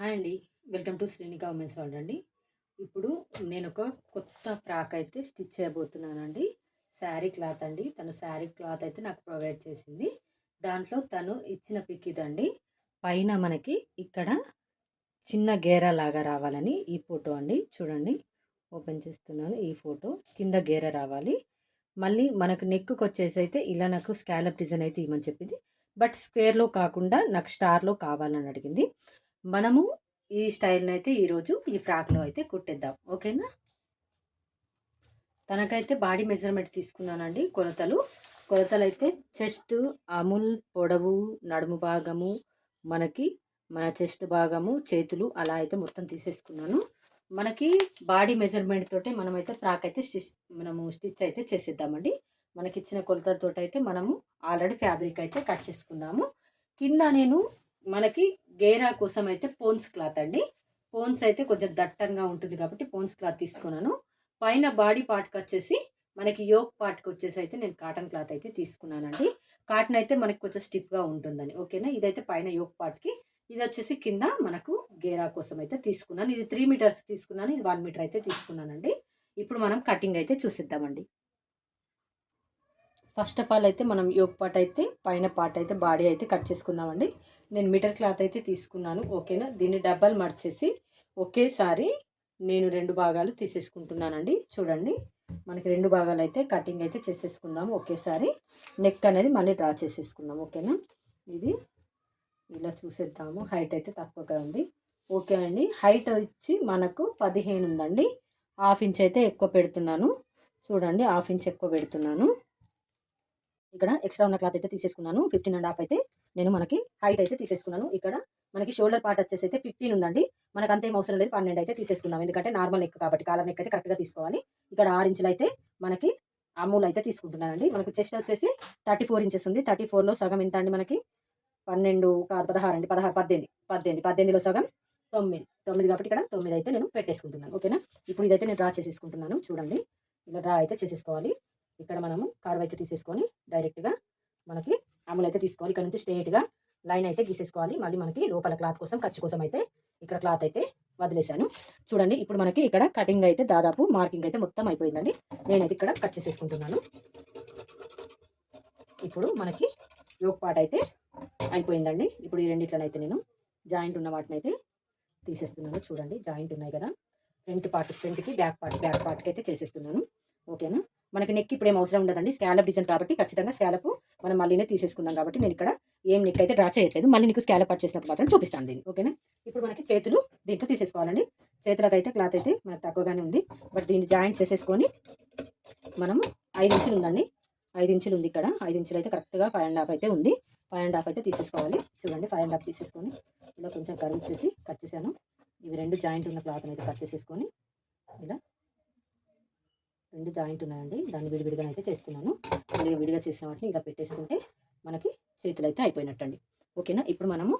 Hi అండి. Welcome to Srinika women's world అండి. ఇప్పుడు నేను ఒక కొత్త ఫ్రాక్ అయితే స్టిచ్ చేయబోతున్నానండి. శారీ క్లాత్ అండి. తను శారీ క్లాత్ అయితే నాకు ప్రొవైడ్ చేసింది. దాంట్లో తను ఇచ్చిన పిక్ ఇదండి. పైన మనకి ఇక్కడ చిన్న గేరా లాగా రావాలని ఈ ఫోటో అండి. చూడండి. ఓపెన్ చేస్తున్నాను ఈ ఫోటో. కింద గేర రావాలి. మళ్ళీ మనకు నెక్కు వచ్చేసి అయితే ఇలా నాకు స్కాలప్ డిజైన్ అయితే ఇవ్వమని చెప్పింది. బట్ స్క్వేర్లో కాకుండా నాకు స్టార్లో కావాలని అడిగింది. మనము ఈ స్టైల్ని అయితే ఈరోజు ఈ ఫ్రాక్లో అయితే కుట్టేద్దాం. ఓకేనా? తనకైతే బాడీ మెజర్మెంట్ తీసుకున్నానండి కొలతలు. కొలతలు అయితే చెస్ట్ అముల్ పొడవు నడుము భాగము మనకి మన చెస్ట్ భాగము చేతులు అలా అయితే మొత్తం తీసేసుకున్నాను. మనకి బాడీ మెజర్మెంట్ తోటి మనమైతే ఫ్రాక్ అయితే స్టిచ్ మనము స్టిచ్ అయితే చేసేద్దామండి. మనకి ఇచ్చిన కొలతలతో అయితే మనము ఆల్రెడీ ఫ్యాబ్రిక్ అయితే కట్ చేసుకున్నాము. కింద నేను మనకి గేరా కోసం అయితే పోన్స్ క్లాత్ అండి. పోన్స్ అయితే కొంచెం దట్టంగా ఉంటుంది కాబట్టి పోన్స్ క్లాత్ తీసుకున్నాను. పైన బాడీ పార్ట్కి వచ్చేసి మనకి యోగ్ పార్ట్కి వచ్చేసి అయితే నేను కాటన్ క్లాత్ అయితే తీసుకున్నానండి. కాటన్ అయితే మనకి కొంచెం స్టిఫ్గా ఉంటుందని. ఓకేనా? ఇదైతే పైన యోగ్ పార్ట్కి. ఇది వచ్చేసి కింద మనకు గేరా కోసం అయితే తీసుకున్నాను. ఇది త్రీ మీటర్స్ తీసుకున్నాను. ఇది వన్ మీటర్ అయితే తీసుకున్నానండి. ఇప్పుడు మనం కటింగ్ అయితే చూసిద్దామండి. ఫస్ట్ ఆఫ్ ఆల్ అయితే మనం యోగ్ పార్ట్ అయితే పైన పార్ట్ అయితే బాడీ అయితే కట్ చేసుకుందామండి. నేను మీటర్ క్లాత్ అయితే తీసుకున్నాను ఓకేనా? దీన్ని డబ్బల్ మర్చేసి ఒకేసారి నేను రెండు భాగాలు తీసేసుకుంటున్నానండి. చూడండి మనకి రెండు భాగాలు అయితే కటింగ్ అయితే చేసేసుకుందాము ఒకేసారి. నెక్ అనేది మళ్ళీ డ్రా చేసేసుకుందాం ఓకేనా? ఇది ఇలా చూసేద్దాము హైట్ అయితే తక్కువగా ఉంది. ఓకే అండి హైట్ వచ్చి మనకు పదిహేను ఉందండి. హాఫ్ ఇంచ్ అయితే ఎక్కువ పెడుతున్నాను. చూడండి హాఫ్ ఇంచ్ ఎక్కువ పెడుతున్నాను. ఇక్కడ ఎక్స్ట్రా ఉన్న క్లాత్ అయితే తీసేసుకున్నాను. ఫిఫ్టీన్ అండ్ హాఫ్ అయితే నేను మనకి హైట్ అయితే తీసేసుకున్నాను. ఇక్కడ మనకి షోల్డర్ పార్ట్ వచ్చేసి అయితే ఫిఫ్టీన్ ఉందండి. మనకు అంతేం అవసరం లేదు. పన్నెండు అయితే తీసేసుకున్నాం. ఎందుకంటే నార్మల్ నెక్ కాబట్టి కాలర్ నెక్ అయితే కరెక్ట్గా తీసుకోవాలి. ఇక్కడ ఆరు ఇంచులు అయితే మనకి అమూల్ అయితే తీసుకుంటున్నానండి. మనకు చెస్ట్ వచ్చేసి థర్టీ ఫోర్ ఇంచెస్ ఉంది. థర్టీ ఫోర్లో సగం ఎంత అండి మనకి? పన్నెండు కాదు పదహారు అండి. పదహారు పద్దెనిమిది. పద్దెనిమిది. పద్దెనిమిదిలో సగం తొమ్మిది. తొమ్మిది కాబట్టి ఇక్కడ తొమ్మిది అయితే నేను పెట్టేసుకుంటున్నాను. ఓకేనా? ఇప్పుడు ఇదైతే నేను డ్రా చేసేసుకుంటున్నాను. చూడండి. ఇలా డ్రా అయితే చేసేసుకోవాలి. ఇక్కడ మనము కార్వ్ అయితే తీసేసుకొని డైరెక్ట్గా మనకి అమలు అయితే తీసుకోవాలి. ఇక్కడ నుంచి స్ట్రేట్గా లైన్ అయితే గీసేసుకోవాలి. మళ్ళీ మనకి లోపల క్లాత్ కోసం ఖర్చు కోసం అయితే ఇక్కడ క్లాత్ అయితే వదిలేశాను. చూడండి ఇప్పుడు మనకి ఇక్కడ కటింగ్ అయితే దాదాపు మార్కింగ్ అయితే మొత్తం అయిపోయిందండి. నేనైతే ఇక్కడ కట్ చేసేసుకుంటున్నాను. ఇప్పుడు మనకి యోగ్ పార్ట్ అయితే అయిపోయిందండి. ఇప్పుడు ఈ రెండిట్లనైతే నేను జాయింట్ ఉన్న వాటిని అయితే తీసేస్తున్నాను. చూడండి జాయింట్ ఉన్నాయి కదా. ఫ్రంట్ పార్ట్ ఫ్రంట్కి బ్యాక్ పార్ట్ బ్యాక్ పార్ట్కి అయితే చేసేస్తున్నాను. ఓకేనా? మనకి నెక్ ఇప్పుడు ఏం అవసరం ఉండదండి. స్కాలప్ డిజైన్ కాబట్టి ఖచ్చితంగా స్కాలప్ మనం మళ్ళీనే తీసేసుకున్నాం కాబట్టి నేను ఇక్కడ ఏం నెక్ అయితే డ్రా చేయట్లేదు. మళ్ళీ నీకు స్కాలప్ కట్ చేసినప్పుడు మాత్రం చూపిస్తాను దీన్ని. ఓకేనా ఇప్పుడు మనకి చేతులు దీంట్లో తీసేసుకోవాలండి. చేతులకు అయితే క్లాత్ అయితే మనకు తక్కువగానే ఉంది. బట్ దీన్ని జాయింట్ చేసేసుకొని మనం ఐదు ఇంచులు ఉందండి. ఐదు ఇంచులు ఉంది ఇక్కడ. ఐదు ఇంచులు అయితే కరెక్ట్గా ఫైవ్ అండ్ హాఫ్ అయితే ఉంది. ఫైవ్ అండ్ హాఫ్ అయితే తీసేసుకోవాలి. చూడండి ఫైవ్ అండ్ హాఫ్ తీసేసుకొని ఇలా కొంచెం కర్వ్ చేసి కట్ చేశాను. ఇవి రెండు జాయింట్ ఉన్న క్లాత్ అయితే కట్ చేసేసుకొని ఇలా రెండు జాయింట్ ఉన్నాయండి. దాన్ని విడివిడిగా అయితే చేస్తున్నాను. విడిగా విడిగా చేసిన వాటిని ఇలా పెట్టేసుకుంటే మనకి చేతులు అయితే అయిపోయినట్టండి. ఓకేనా? ఇప్పుడు మనము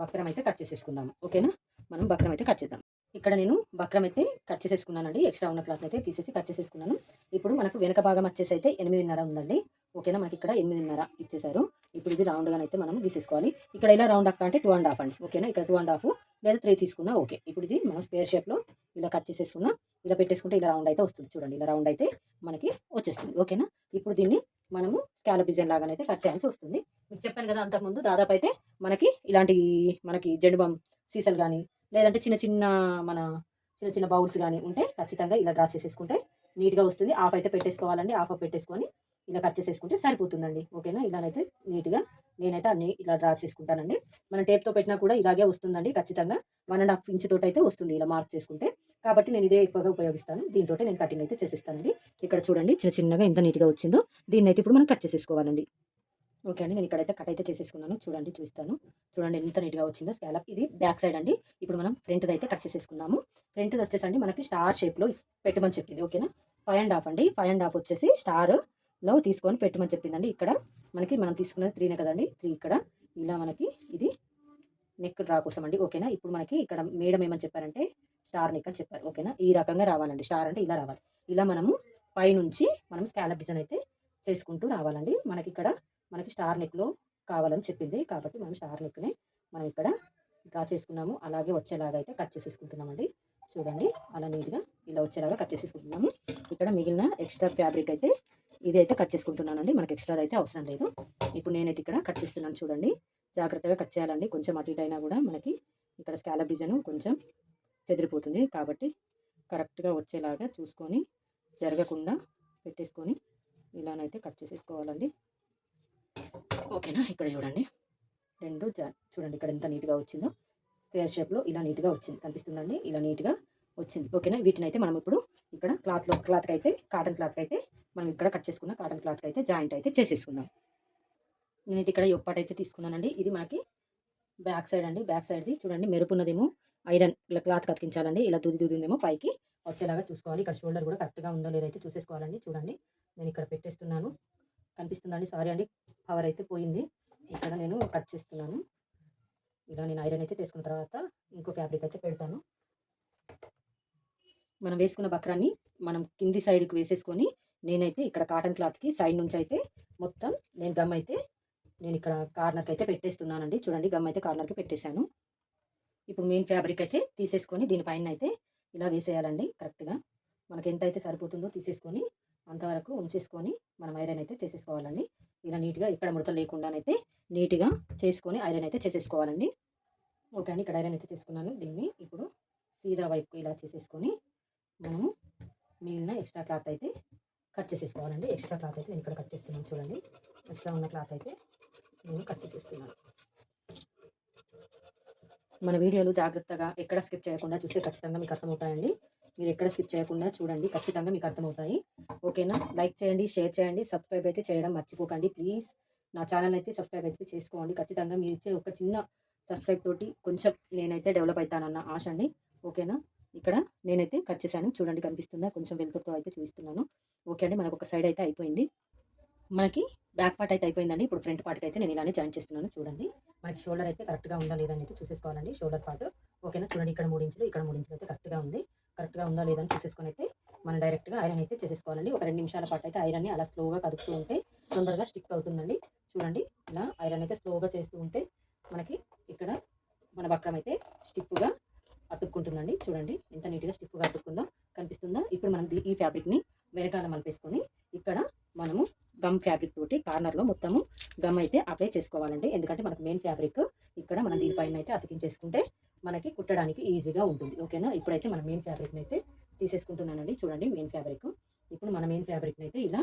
బక్రం అయితే కట్ చేసేసుకుందాము. ఓకేనా? మనం బక్రం అయితే కట్ చేద్దాం. ఇక్కడ నేను బక్రం అయితే కట్ చేసేసుకున్నానండి. ఎక్స్ట్రా ఉన్న క్లాత్ అయితే తీసేసి కట్ చేసేసుకున్నాను. ఇప్పుడు మనకు వెనక భాగం వచ్చేసి అయితే ఎనిమిదిన్నర ఉందండి. ఓకేనా? మనకి ఇక్కడ ఎనిమిదిన్నర ఇచ్చేసారు ఇప్పుడు ఇది రౌండ్గా అయితే మనం గీసేసుకోవాలి. ఇక్కడ ఇలా రౌండ్ అక్క అంటే టూ అండ్ హాఫ్ అండి. ఓకేనా? ఇక్కడ టూ అండ్ హాఫ్ లేదా త్రీ తీసుకున్నా ఓకే. ఇప్పుడు ఇది మనం స్క్వేర్ షేప్లో ఇలా కట్ చేసేసుకున్నా ఇలా పెట్టేసుకుంటే ఇలా రౌండ్ అయితే వస్తుంది. చూడండి ఇలా రౌండ్ అయితే మనకి వచ్చేస్తుంది. ఓకేనా? ఇప్పుడు దీన్ని మనము స్కాలప్ డిజైన్ లాగానైతే కట్ చేయాల్సి వస్తుంది. మీకు చెప్పాను కదా అంతకుముందు దాదాపు అయితే మనకి ఇలాంటి మనకి జడుబం సీసలు కానీ లేదంటే చిన్న చిన్న మన చిన్న చిన్న బౌల్స్ కానీ ఉంటే ఖచ్చితంగా ఇలా డ్రా చేసేసుకుంటే నీట్గా వస్తుంది. ఆఫ్ అయితే పెట్టేసుకోవాలండి. ఆఫ్ పెట్టేసుకొని ఇలా కట్ చేసేసుకుంటే సరిపోతుందండి. ఓకేనా? ఇలానైతే నీట్గా నేనైతే అన్ని ఇలా డ్రా చేసుకుంటానండి. మన టేప్తో పెట్టినా కూడా ఇలాగే వస్తుందండి. ఖచ్చితంగా వన్ అండ్ హాఫ్ ఇంచ్ తోటి అయితే వస్తుంది. ఇలా మార్క్ చేసుకుంటే కాబట్టి నేను ఇదే ఎక్కువగా ఉపయోగిస్తాను. దీంతో నేను కటింగ్ అయితే చేసేస్తానండి. ఇక్కడ చూడండి చిన్న చిన్నగా ఎంత నీట్గా వచ్చిందో. దీన్ని అయితే ఇప్పుడు మనం కట్ చేసేసుకోవాలండి. ఓకే అండి నేను ఇక్కడైతే కట్ అయితే చేసేసుకున్నాను. చూడండి చూస్తాను చూడండి ఎంత నీట్గా వచ్చిందో స్కాలప్ ఇది బ్యాక్ సైడ్ అండి. ఇప్పుడు మనం ఫ్రంట్ అయితే కట్ చేసేసుకున్నాము ఫ్రంట్ వచ్చేసండి మనకి స్టార్ షేప్లో పెట్టమని చెప్పింది ఓకేనా ఫైవ్ అండ్ హాఫ్ అండి. ఫైవ్ అండ్ హాఫ్ వచ్చేసి స్టార్లో తీసుకొని పెట్టమని చెప్పిందండి. ఇక్కడ మనకి మనం తీసుకున్నది త్రీనే కదండి. త్రీ ఇక్కడ. ఇలా మనకి ఇది నెక్ డ్రా కోసం అండి ఓకేనా? ఇప్పుడు మనకి ఇక్కడ మేడం ఏమని చెప్పారంటే స్టార్ నెక్ అని చెప్పారు. ఓకేనా? ఈ రకంగా రావాలండి. స్టార్ అంటే ఇలా రావాలి. ఇలా మనము పైనుంచి మనం స్కాలప్ డిజైన్ అయితే చేసుకుంటూ రావాలండి. మనకి ఇక్కడ మనకి స్టార్ నెక్లో కావాలని చెప్పింది. కాబట్టి మనం స్టార్ నెక్ని మనం ఇక్కడ డ్రా చేసుకున్నాము. అలాగే వచ్చేలాగా అయితే కట్ చేసేసుకుంటున్నామండి. చూడండి. అలా నీట్గా ఇలా వచ్చేలాగా కట్ చేసేసుకుంటున్నాము. ఇక్కడ మిగిలిన ఎక్స్ట్రా ఫ్యాబ్రిక్ అయితే ఇది అయితే కట్ చేసుకుంటున్నానండి. మనకి ఎక్స్ట్రా అయితే అవసరం లేదు. ఇప్పుడు నేనైతే ఇక్కడ కట్ చేస్తున్నాను చూడండి. జాగ్రత్తగా కట్ చేయాలండి. కొంచెం అటు ఇటు అయినా కూడా మనకి ఇక్కడ స్కాలప్ డిజైన్ కొంచెం చెదిరిపోతుంది. కాబట్టి కరెక్ట్గా వచ్చేలాగా చూసుకొని జరగకుండా పెట్టేసుకొని ఇలానైతే కట్ చేసేసుకోవాలండి. ఓకేనా? ఇక్కడ చూడండి. రెండు జా చూడండి ఇక్కడ ఎంత నీట్గా వచ్చిందో. స్క్వేర్ షేప్లో ఇలా నీట్గా వచ్చింది. కనిపిస్తుందండి? ఇలా నీట్గా వచ్చింది. ఓకేనా? వీటిని అయితే మనం ఇప్పుడు ఇక్కడ క్లాత్లో క్లాత్కి అయితే కాటన్ క్లాత్కి అయితే మనం ఇక్కడ కట్ చేసుకున్న కాటన్ క్లాత్కి అయితే జాయింట్ అయితే చేసేసుకుందాం. నేనైతే ఇక్కడ ఎప్పటి అయితే తీసుకున్నానండి. ఇది మనకి బ్యాక్ సైడ్ అండి. బ్యాక్ సైడ్ది చూడండి మెరుపున్నదేమో ఐరన్. ఇలా క్లాత్ కతికించాలండి ఇలా దుది దుదిందేమో పైకి వచ్చేలాగా చూసుకోవాలి. ఇక్కడ షోల్డర్ కూడా కరెక్ట్గా ఉందో లేదైతే చూసేసుకోవాలండి. చూడండి. నేను ఇక్కడ పెట్టేస్తున్నాను. కనిపిస్తుందండి? సారీ అండి. పవర్ అయితే పోయింది. ఇక్కడ నేను కట్ చేస్తున్నాను. ఇలా నేను ఐరన్ అయితే తీసుకున్న తర్వాత ఇంకో ఫ్యాబ్రిక్ అయితే పెడతాను. మనం వేసుకున్న బక్రాన్ని మనం కింది సైడ్కి వేసేసుకొని నేనైతే ఇక్కడ కాటన్ క్లాత్కి సైడ్ నుంచి అయితే మొత్తం నేను గమ్ అయితే నేను ఇక్కడ కార్నర్కి అయితే పెట్టేస్తున్నానండి. చూడండి గమ్ అయితే కార్నర్కి పెట్టేశాను. ఇప్పుడు మెయిన్ ఫ్యాబ్రిక్ అయితే తీసేసుకొని దీనిపైన అయితే ఇలా వేసేయాలండి కరెక్ట్గా మనకి ఎంత అయితే సరిపోతుందో తీసేసుకొని అంతవరకు ఉంచేసుకొని మనం ఐరన్ అయితే చేసేసుకోవాలండి. ఇలా నీట్గా ఇక్కడ ముడతలు లేకుండానైతే నీట్గా చేసుకొని ఐరన్ అయితే చేసేసుకోవాలండి. ఓకే అండి ఇక్కడ ఐరన్ అయితే చేసుకున్నాను. దీన్ని ఇప్పుడు సీదా వైపు ఇలా చేసేసుకొని మనము మిగిలిన ఎక్స్ట్రా క్లాత్ అయితే కట్ చేసేసుకోవాలండి. ఎక్స్ట్రా క్లాత్ అయితే నేను ఇక్కడ కట్ చేస్తున్నాను చూడండి. ఎక్స్ట్రా ఉన్న క్లాత్ అయితే నేను కట్ చేస్తున్నాను మన వీడియోలు జాగ్రత్తగా ఎక్కడ స్కిప్ చేయకుండా చూస్తే ఖచ్చితంగా మీకు అర్థమవుతాయండి. మీరు ఎక్కడ స్కిప్ చేయకుండా చూడండి ఖచ్చితంగా మీకు అర్థమవుతాయి. ఓకేనా? లైక్ చేయండి షేర్ చేయండి సబ్స్క్రైబ్ అయితే చేయడం మర్చిపోకండి. ప్లీజ్ నా ఛానల్ అయితే సబ్స్క్రైబ్ అయితే చేసుకోండి. ఖచ్చితంగా మీరు ఇచ్చే ఒక చిన్న సబ్స్క్రైబ్ తోటి కొంచెం నేనైతే డెవలప్ అవుతానన్న ఆశ అండి. ఓకేనా? ఇక్కడ నేనైతే కట్ చేశాను. చూడండి కనిపిస్తుందా? కొంచెం వెలుతురుతో అయితే చూపిస్తున్నాను. ఓకే అండి మనకు ఒక సైడ్ అయితే అయిపోయింది. మనకి బ్యాక్ పార్ట్ అయితే అయిపోయిందండి. ఇప్పుడు ఫ్రంట్ పార్ట్కి అయితే నేను ఇలానే జాయిన్ చేస్తున్నాను. చూడండి. మనకి షోల్డర్ అయితే కరెక్ట్గా ఉందా లేదా అని అయితే చూసేసుకోవాలండి. షోల్డర్ పార్ట్ ఓకేనా? చూడండి ఇక్కడ మూడు ఇంచులు ఇక్కడ మూడు ఇంచులు అయితే కరెక్ట్గా ఉంది. కరెక్ట్గా ఉందా లేదా అని చూసేసుకొని అయితే మనం డైరెక్ట్గా ఐరన్ అయితే చేసేసుకోవాలండి. ఒక రెండు నిమిషాల పాటు అయితే ఐరన్ని అలా స్లోగా కదుపుతూ ఉంటే తొందరగా స్టిక్ అవుతుందండి. చూడండి ఇలా ఐరన్ అయితే స్లోగా చేస్తూ ఉంటే మనకి ఇక్కడ మన వక్రం అయితే స్టిప్గా అతుక్కుంటుందండి. చూడండి ఎంత నీట్గా స్టిప్గా అతుక్కుందో కనిపిస్తుందా? ఇప్పుడు మనం ఈ ఫ్యాబ్రిక్ని వెనకాల మలిపేసుకొని ఇక్కడ మనము గమ్ ఫ్యాబ్రిక్ తోటి కార్నర్లో మొత్తము గమ్ అయితే అప్లై చేసుకోవాలండి. ఎందుకంటే మనకు మెయిన్ ఫ్యాబ్రిక్ ఇక్కడ మనం దీనిపైన అయితే అతికించేసుకుంటే మనకి కుట్టడానికి ఈజీగా ఉంటుంది. ఓకేనా ఇప్పుడైతే మన మెయిన్ ఫ్యాబ్రిక్ని అయితే తీసేసుకుంటున్నానండి. చూడండి మెయిన్ ఫ్యాబ్రిక్ ఇప్పుడు మన మెయిన్ ఫ్యాబ్రిక్ని అయితే ఇలా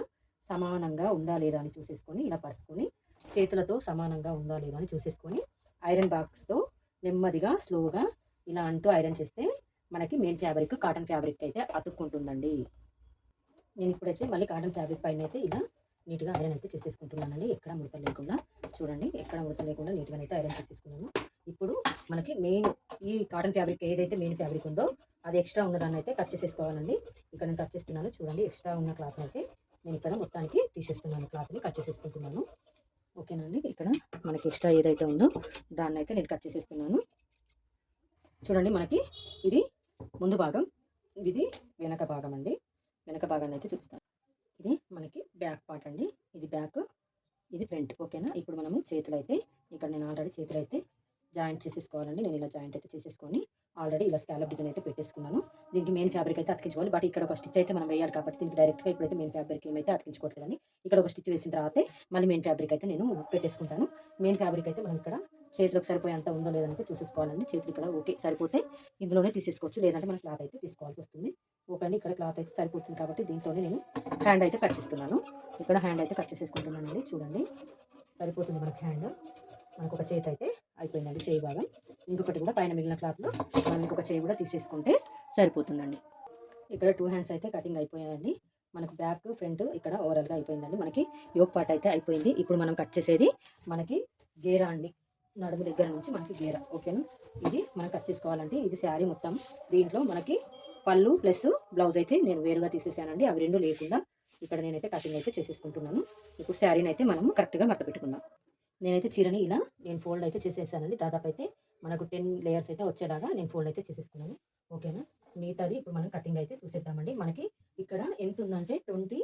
సమానంగా ఉందా లేదా అని చూసేసుకొని ఇలా పరుచుకొని చేతులతో సమానంగా ఉందా లేదా అని చూసేసుకొని ఐరన్ బాక్స్తో నెమ్మదిగా స్లోగా ఇలా అంటూ ఐరన్ చేస్తే మనకి మెయిన్ ఫ్యాబ్రిక్ కాటన్ ఫ్యాబ్రిక్ అయితే అతుక్కుంటుందండి. నేను ఇప్పుడైతే మళ్ళీ కాటన్ ఫ్యాబ్రిక్ పైన అయితే ఇలా నీట్గా ఐరన్ అయితే చేసేసుకుంటున్నానండి. ఎక్కడ ముడత లేకుండా చూడండి. ఎక్కడ ముడత లేకుండా నీట్గా అయితే ఐరన్ చేసేసుకున్నాను. ఇప్పుడు మనకి మెయిన్ ఈ కాటన్ ఫ్యాబ్రిక్ ఏదైతే మెయిన్ ఫ్యాబ్రిక్ ఉందో అది ఎక్స్ట్రా ఉన్నదాన్ని అయితే కట్ చేసేసుకోవాలండి. ఇక్కడ నేను కట్ చేస్తున్నాను చూడండి. ఎక్స్ట్రా ఉన్న క్లాత్ అయితే నేను ఇక్కడ మొత్తానికి తీసేస్తున్నాను. క్లాత్ని కట్ చేసేసుకుంటున్నాను. ఓకేనండి ఇక్కడ మనకి ఎక్స్ట్రా ఏదైతే ఉందో దాన్ని అయితే నేను కట్ చేసేస్తున్నాను. చూడండి మనకి ఇది ముందు భాగం ఇది వెనక భాగం అండి. వెనక భాగాన్ని అయితే చూపిస్తాను. ఇది మనకి బ్యాక్ పార్ట్ అండి. ఇది బ్యాక్ ఇది ఫ్రంట్ ఓకేనా ఇప్పుడు మనము చేతులు అయితే ఇక్కడ నేను ఆల్రెడీ చేతులు అయితే జాయింట్ చేసేసుకోవాలండి. నేను ఇలా జాయింట్ అయితే చేసేసుకొని ఆల్రెడీ ఇలా స్కాలప్ డిజైన్ అయితే పెట్టేసుకున్నాను. దీనికి మెయిన్ ఫ్యాబ్రిక్ అయితే అతికించుకోవాలి. బట్ ఇక్కడ ఒక స్టిచ్ అయితే మనం వేయాలి కాబట్టి దీనికి డైరెక్ట్గా ఇప్పుడైతే మెయిన్ ఫ్యాబ్రిక్ ఏమైతే అతికించుకోవట్లేదని ఇక్కడ ఒక స్టిచ్ వేసిన తర్వాత మళ్ళీ మెయిన్ ఫ్యాబ్రిక్ అయితే నేను పెట్టేసుకుంటాను. మెయిన్ ఫ్యాబ్రిక్ అయితే మనం ఇక్కడ చేతులకు సరిపోయేంత ఉందో లేదంటే చూసేసుకోవాలండి. చేతులు ఇక్కడ ఓకే సరిపోతే ఇందులోనే తీసేసుకోవచ్చు. లేదంటే మనం క్లాత్ అయితే తీసుకోవాల్సి వస్తుంది. ఓకే ఇక్కడ క్లాత్ అయితే సరిపోతుంది కాబట్టి దీంతో నేను హ్యాండ్ అయితే కట్ చేస్తున్నాను. ఇక్కడ హ్యాండ్ అయితే కట్ చేసేసుకుంటున్నానండి చూడండి. సరిపోతుంది మనకి హ్యాండ్. మనకు ఒక చేతి అయితే అయిపోయిందండి చేయి భాగం. ఇంకొకటి కూడా పైన మిగిలిన క్లాత్లో మనం ఇంకొక చేయి కూడా తీసేసుకుంటే సరిపోతుందండి. ఇక్కడ టూ హ్యాండ్స్ అయితే కటింగ్ అయిపోయాయండి. మనకు బ్యాక్ ఫ్రంట్ ఇక్కడ ఓవరాల్గా అయిపోయిందండి. మనకి యోగ్ పార్ట్ అయితే అయిపోయింది. ఇప్పుడు మనం కట్ చేసేది మనకి గేరా అండి. నడుము దగ్గర నుంచి మనకి గేర ఓకేనా? ఇది మనం కట్ చేసుకోవాలంటే ఇది శారీ మొత్తం దీంట్లో మనకి పళ్ళు ప్లస్ బ్లౌజ్ అయితే నేను వేరుగా తీసేసానండి. అవి రెండు లేకుండా ఇక్కడ నేనైతే కటింగ్ అయితే చేసేసుకుంటున్నాను. ఇప్పుడు శారీని అయితే మనం కరెక్ట్గా మడత పెట్టుకుందాం. నేనైతే చీరని ఇలా నేను ఫోల్డ్ అయితే చేసేసానండి. దాదాపు అయితే మనకు టెన్ లేయర్స్ అయితే వచ్చేలాగా నేను ఫోల్డ్ అయితే చేసేసుకున్నాను. ఓకేనా? మిగతాది ఇప్పుడు మనం కటింగ్ అయితే చూసేద్దామండి. మనకి ఇక్కడ ఎంత ఉందంటే ట్వంటీ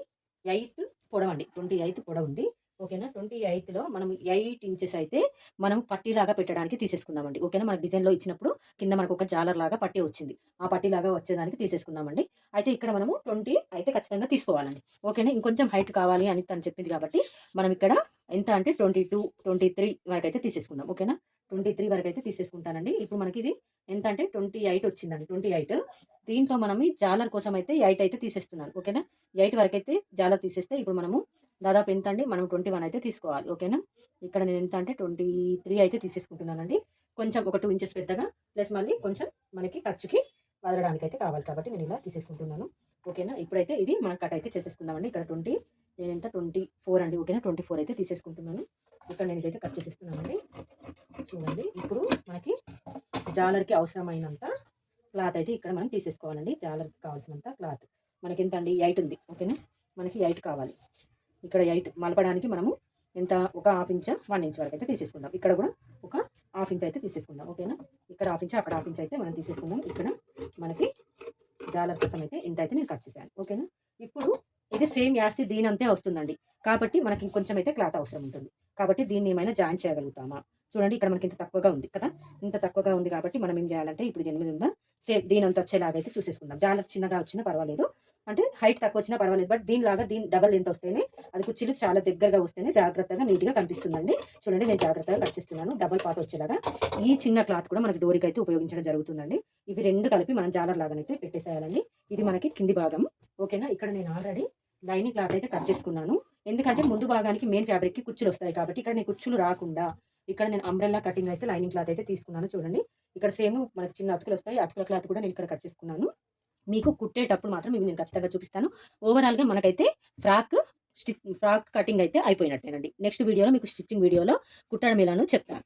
ఎయిత్ పొడవండి. ట్వంటీ ఎయిత్ పొడవు ఉంది ఓకేనా? ట్వంటీ ఎయిత్లో మనం ఎయిట్ ఇంచెస్ అయితే మనం పట్టీలాగా పెట్టడానికి తీసేసుకుందామండి. ఓకేనా? మన డిజైన్లో ఇచ్చినప్పుడు కింద మనకు ఒక జాలర్ లాగా పట్టీ వచ్చింది. ఆ పట్టీలాగా వచ్చేదానికి తీసేసుకుందామండి. అయితే ఇక్కడ మనము ట్వంటీ అయితే ఖచ్చితంగా తీసుకోవాలండి. ఓకేనా? ఇంకొంచెం హైట్ కావాలి అని తను చెప్పింది కాబట్టి మనం ఇక్కడ ఎంత అంటే ట్వంటీ టూ ట్వంటీ త్రీ వరకు అయితే తీసేసుకుందాం. ఓకేనా? ట్వంటీ త్రీ వరకు అయితే తీసేసుకుంటానండి. ఇప్పుడు మనకి ఇది ఎంత అంటే ట్వంటీ ఎయిట్ వచ్చిందండి. Twenty eight. దీంట్లో మనం జాలర్ కోసం అయితే ఎయిట్ అయితే తీసేస్తున్నాను. ఓకేనా? ఎయిట్ వరకు అయితే జాలర్ తీసేస్తే ఇప్పుడు మనము దాదాపు ఎంత అండి మనం ట్వంటీ వన్ అయితే తీసుకోవాలి. ఓకేనా? ఇక్కడ నేను ఎంత అంటే ట్వంటీ త్రీ అయితే తీసేసుకుంటున్నానండి. కొంచెం ఒక టూ ఇంచెస్ పెద్దగా ప్లస్ మళ్ళీ కొంచెం మనకి ఖర్చుకి వదలడానికి అయితే కావాలి కాబట్టి నేను ఇలా తీసేసుకుంటున్నాను. ఓకేనా? ఇప్పుడైతే ఇది మనం కట్ అయితే చేసేసుకుందామండి. ఇక్కడ ట్వంటీ నేను ఎంత? ట్వంటీ ఫోర్ అండి. ఓకేనా? ట్వంటీ ఫోర్ అయితే తీసేసుకుంటున్నాను. ఇక్కడ నేను ఇదైతే కట్ చేసేస్తున్నానండి. చూడండి. ఇప్పుడు మనకి జాలర్కి అవసరమైనంత క్లాత్ అయితే ఇక్కడ మనం తీసేసుకోవాలండి. జాలర్కి కావాల్సినంత క్లాత్. మనకి ఎంత అండి ఎయిట్ ఉంది. ఓకేనా? మనకి ఎయిట్ కావాలి. ఇక్కడ ఎయిట్ మలపడానికి మనము ఎంత? ఒక హాఫ్ ఇంచ్ వన్ ఇంచ్ వరకు అయితే తీసేసుకుందాం. ఇక్కడ కూడా ఒక హాఫ్ ఇంచ్ అయితే తీసేసుకుందాం. ఓకేనా? ఇక్కడ హాఫ్ ఇంచ్ అక్కడ హాఫ్ ఇంచ్ అయితే మనం తీసేసుకుందాం. ఇక్కడ మనకి జాలర్ కోసం అయితే ఇంత అయితే నేను కట్ చేశాను. ఓకేనా? ఇప్పుడు ఇది సేమ్ యాస్తి దీని అంతే వస్తుందండి. కాబట్టి మనకి ఇంకొంచెం అయితే క్లాత్ అవసరం ఉంటుంది. కాబట్టి దీన్ని ఏమైనా జాయిన్ చేయగలుగుతామా? చూడండి ఇక్కడ మనకి ఇంత తక్కువగా ఉంది కదా? ఇంత తక్కువగా ఉంది కాబట్టి మనం ఏం చేయాలంటే ఇప్పుడు ఎనిమిది ఉందా? సేమ్ దీని అంత వచ్చేలాగా అయితే చూసేసుకుందాం. జాలర్ చిన్నగా వచ్చినా పర్వాలేదు. అంటే హైట్ తక్కువ వచ్చినా పర్వాలేదు బట్ దీనిలాగా దీని డబల్ లెంత్ వస్తేనే అది కుర్చీలు చాలా దగ్గరగా వస్తేనే జాగ్రత్తగా నీట్గా కనిపిస్తుందండి. చూడండి నేను జాగ్రత్తగా కట్ చేస్తున్నాను. డబల్ పార్ట్ వచ్చేలాగా ఈ చిన్న క్లాత్ కూడా మనకి డోరీకి అయితే ఉపయోగించడం జరుగుతుందండి. ఇవి రెండు కలిపి మనం జాలర్ లాగానైతే పెట్టేసేయాలండి. ఇది మనకి కింది భాగం. ఓకేనా ఇక్కడ నేను ఆల్రెడీ లైనింగ్ క్లాత్ అయితే కట్ చేసుకున్నాను. ఎందుకంటే ముందు భాగానికి మెయిన్ ఫ్యాబ్రిక్కి కుర్చీలు వస్తాయి కాబట్టి ఇక్కడ నేను కుర్చీలు రాకుండా ఇక్కడ నేను అంబ్రెల్లా కటింగ్ అయితే లైనింగ్ క్లాత్ అయితే తీసుకున్నాను చూడండి. ఇక్కడ సేమ్ మనకి చిన్న అతుకులు వస్తాయి. అతుకుల క్లాత్ కూడా నేను ఇక్కడ కట్ చేసుకున్నాను. మీకు కుట్టేటప్పుడు మాత్రం ఇవి నేను ఖచ్చితంగా చూపిస్తాను. ఓవరాల్గా మనకైతే ఫ్రాక్ స్టిచ్ ఫ్రాక్ కటింగ్ అయితే అయిపోయినట్టేనండి. నెక్స్ట్ వీడియోలో మీకు స్టిచ్చింగ్ వీడియోలో కుట్టడం ఎలానో చెప్తాను.